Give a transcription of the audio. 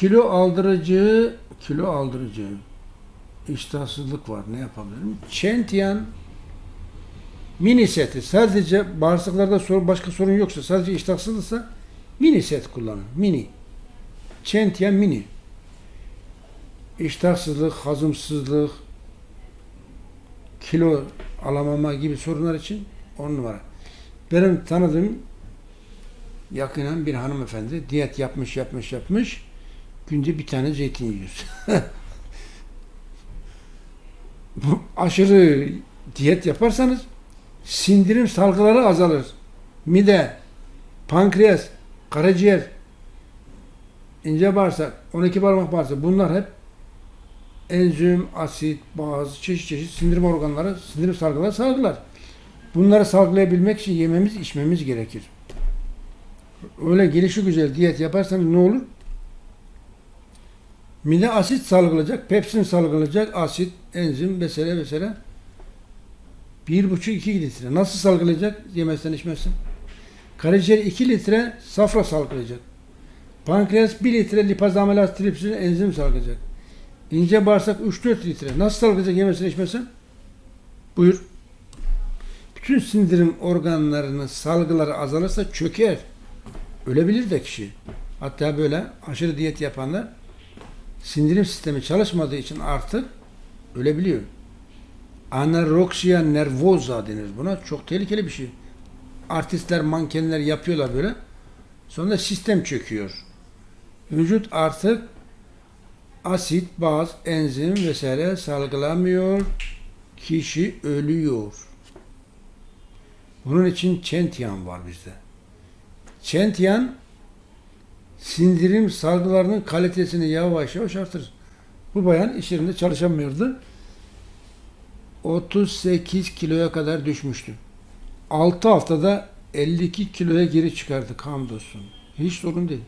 Kilo aldırıcı, kilo aldırıcı. İştahsızlık var. Ne yapabilirim? Çentiyan mini seti. Sadece bağırsaklarda sorun, başka sorun yoksa, sadece iştahsızlıksa mini set kullanın. Mini. Çentiyan mini. İştahsızlık, hazımsızlık, kilo alamama gibi sorunlar için on numara. Benim tanıdığım yakından bir hanımefendi diyet yapmış yapmış yapmış günde bir tane zeytin yiyor. Bu aşırı diyet yaparsanız sindirim salgıları azalır. Mide, pankreas, karaciğer, ince bağırsak, 12 parmak bağırsak bunlar hep enzim, asit, bazı çeşit çeşit sindirim organları, sindirim salgıları salgılar. Bunları salgılayabilmek için yememiz, içmemiz gerekir. Öyle gelişi güzel diyet yaparsanız ne olur? Mide asit salgılayacak, pepsin salgılayacak, asit, enzim vesaire vesaire. Bir buçuk iki litre. Nasıl salgılayacak? Yemezsen içmezsen. Karaciğer 2 litre safra salgılayacak. Pankreas 1 litre lipaz tripsin enzim salgılayacak. İnce bağırsak 3-4 litre. Nasıl salgılayacak yemezsen içmezsen? Buyur. Bütün sindirim organlarının salgıları azalırsa çöker. Ölebilir de kişi. Hatta böyle aşırı diyet yapanlar sindirim sistemi çalışmadığı için artık ölebiliyor. Anorexia nervosa denir buna. Çok tehlikeli bir şey. Artistler, mankenler yapıyorlar böyle. Sonra sistem çöküyor. Vücut artık asit, baz, enzim vesaire salgılamıyor. Kişi ölüyor. Bunun için çentiyan var bizde. Çentiyan sindirim salgılarının kalitesini yavaş yavaş artırır. Bu bayan iş yerinde çalışamıyordu. 38 kiloya kadar düşmüştü. 6 haftada 52 kiloya geri çıkardık hamdolsun. Hiç sorun değil.